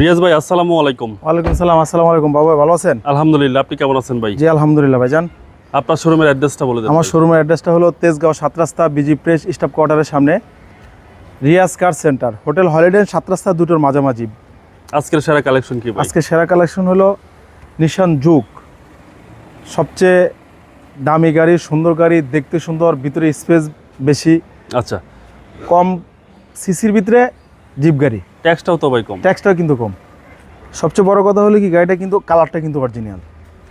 রিয়াজ ভাই আসসালামু আলাইকুম। ওয়ালাইকুম সালাম আসসালামু আলাইকুম। বাবু ভালো আছেন? আলহামদুলিল্লাহ আপনি কেমন আছেন ভাই? জি আলহামদুলিল্লাহ ভাই ভাইজান আপনার শোরুমের অ্যাড্রেসটা বলে দেন আমার শোরুমের অ্যাড্রেসটা হলো তেজগাঁও সাত রাস্তা বিজি প্রেস স্টাফ কোয়ার্টারের সামনে Riaz car centre. Hotel holiday সাত রাস্তা দুটোর মাঝামাঝি। আজকের সেরা কালেকশন কি ভাই? আজকে সেরা কালেকশন হলো নিশান যুগ সবচেয়ে দামি গাড়ি সুন্দর গাড়ি দেখতে সুন্দর ভিতরে স্পেস বেশি। আচ্ছা। কম সিসির ভিতরে জিপ গাড়ি। ট্যাক্সটাও তো ভাই কম। ট্যাক্সটাও কিন্তু কম। সবচেয়ে বড় কথা হলো কি গাড়িটা কিন্তু কালারটা কিন্তু অরিজিনাল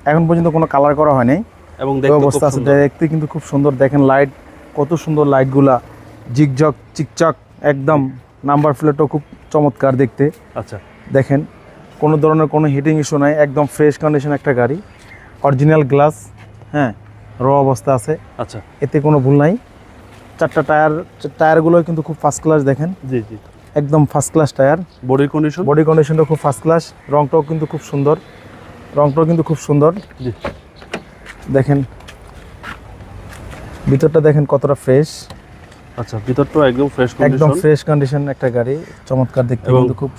এখন পর্যন্ত কোনো কালার করা হয়নি এবং অবস্থা আছে। দেখতে কিন্তু খুব সুন্দর। দেখেন লাইট কত সুন্দর লাইটগুলা জিগজগ চিকচাক একদম নাম্বার প্লেটও খুব চমৎকার দেখতে। আচ্ছা। দেখেন কোনো ধরনের কোনো হিটিং ইস্যু নাই। একদম ফ্রেশ কন্ডিশন একটা গাড়ি। অরিজিনাল গ্লাস হ্যাঁ র অবস্থা আছে। আচ্ছা। এতে কোনো ভুল নাই। চারটা টায়ার টায়ারগুলো কিন্তু খুব ফার্স্ট ক্লাস দেখেন। জি জি। একদম ফার্স্ট ক্লাস টায়ার বডির কন্ডিশন বডি কন্ডিশনটা খুব ফার্স্ট ক্লাস রংটাও কিন্তু খুব সুন্দর। রংটাও কিন্তু খুব সুন্দর। জি। দেখেন ভিতরটা দেখেন কতটা ফ্রেশ আচ্ছা ভিতরটা একদম ফ্রেশ কন্ডিশন একদম ফ্রেশ কন্ডিশন একটা গাড়ি চমৎকার দেখতে কিন্তু খুব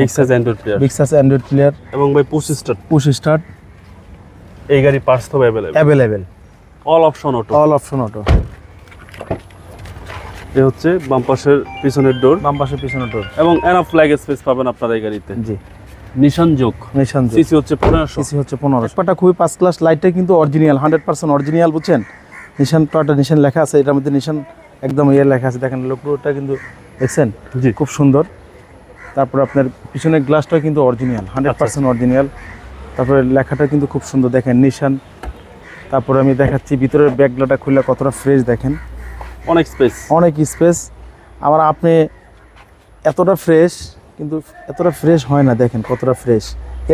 big size Android player big size Android player এবং ভাই পুশ স্টার্ট পুশ স্টার্ট এই গাড়ি পার্টস তো available available all option auto all option auto এ হচ্ছে বাম পাশের পিছনের ডোর বাম পাশে পিছনে ডোর এবং এনাফ ফ্ল্যাগ স্পেস পাবেন আপনারা এই গাড়িতে। জি। নিশান যোগ নিশান সিসি হচ্ছে সিসি হচ্ছে পাটা খুবই ক্লাস লাইটটা কিন্তু অরিজিনাল হান্ড্রেড পার্সেন্ট অরিজিনাল বুঝছেন? নিশান পাটা নিশান লেখা আছে এটার মধ্যে নিশান একদম ইয়ে লেখা আছে। দেখেন লোকটা কিন্তু দেখছেন? জি। খুব সুন্দর। তারপর আপনার পিছনের গ্লাসটা কিন্তু অরিজিনাল হান্ড্রেড। পার্সেন্ট অরিজিনাল তারপরে লেখাটা কিন্তু খুব সুন্দর। দেখেন নিশান তারপরে আমি দেখাচ্ছি ভিতরের ব্যাগগুলোটা খুললে কতটা ফ্রেশ দেখেন। অনেক স্পেস অনেক স্পেস আবার আপনি এতটা ফ্রেশ কিন্তু এতটা ফ্রেশ হয় না দেখেন কতটা ফ্রেশ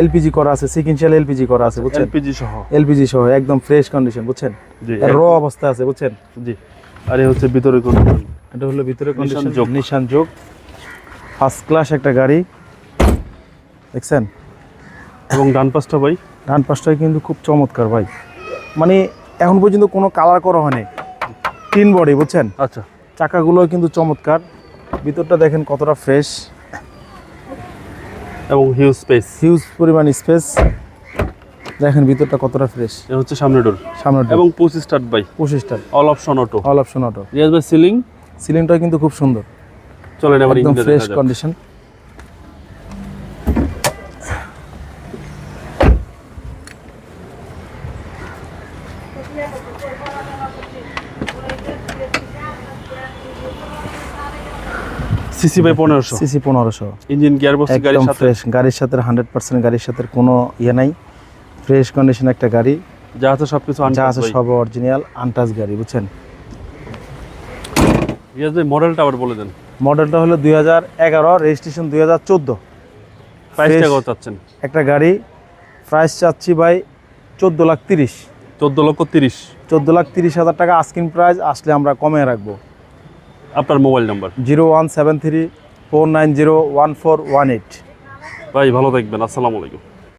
এলপিজি করা আছে সিকেন্সিয়াল এলপিজি করা আছে বুঝছেন? এলপিজি সহ। এলপিজি সহ একদম ফ্রেশ কন্ডিশন বুঝছেন? জি র অবস্থা আছে বুঝছেন? জি। আর হচ্ছে ভিতরে কন্ডিশন এটা হলো ভিতরে কন্ডিশন যোগ। নিশান যোগ। ফার্স্ট ক্লাস একটা গাড়ি। দেখছেন? এবং ডান পাশটা ভাই? ডান পাশটাই কিন্তু খুব চমৎকার ভাই। মানে এখন পর্যন্ত কোনো কালার করা হয়নি। তিন বডি বুঝছেন? আচ্ছা। চাকাগুলো কিন্তু চমৎকার। ভিতরটা দেখেন কতটা ফ্রেশ এবং হিউজ স্পেস হিউজ পরিমাণ স্পেস দেখেন ভিতরটা কতটা ফ্রেশ হচ্ছে সামনে ডোর সামনে ডোর এবং push start by পঁচিশটার all option auto all option auto Riaz ভাই সিলিং সিলিংটা কিন্তু খুব সুন্দর। চলেন এবার একদম ফ্রেশ কন্ডিশন সিসি বাই পনেরোশো। সিসি পনেরোশো। ইঞ্জিন গিয়ারবক্স গাড়ির একদম সাথে? ফ্রেশ গাড়ির সাথে হান্ড্রেড পার্সেন্ট গাড়ির সাথে কোনো ইয়ে নাই। ফ্রেশ কন্ডিশন একটা গাড়ি। যা আছে সবকিছু যা আছে সব অরিজিনাল আনটাচ গাড়ি বুঝছেন? রিয়াজ ভাই মডেলটা আবার বলে দেন। মডেলটা হলো দুই হাজার এগারো রেজিস্ট্রেশন দুই হাজার চোদ্দ। প্রাইসটা কত চাচ্ছেন? একটা গাড়ি। প্রাইস চাচ্ছি ভাই চোদ্দ লাখ তিরিশ। চোদ্দ লক্ষ তিরিশ। চোদ্দ লাখ তিরিশ হাজার টাকা আস্কিন প্রাইস আসলে আমরা কমে রাখব। আপনার mobile number. Zero one seven three four nine zero one four one eight. ভাই ভালো থাকবেন। আসসালামু আলাইকুম।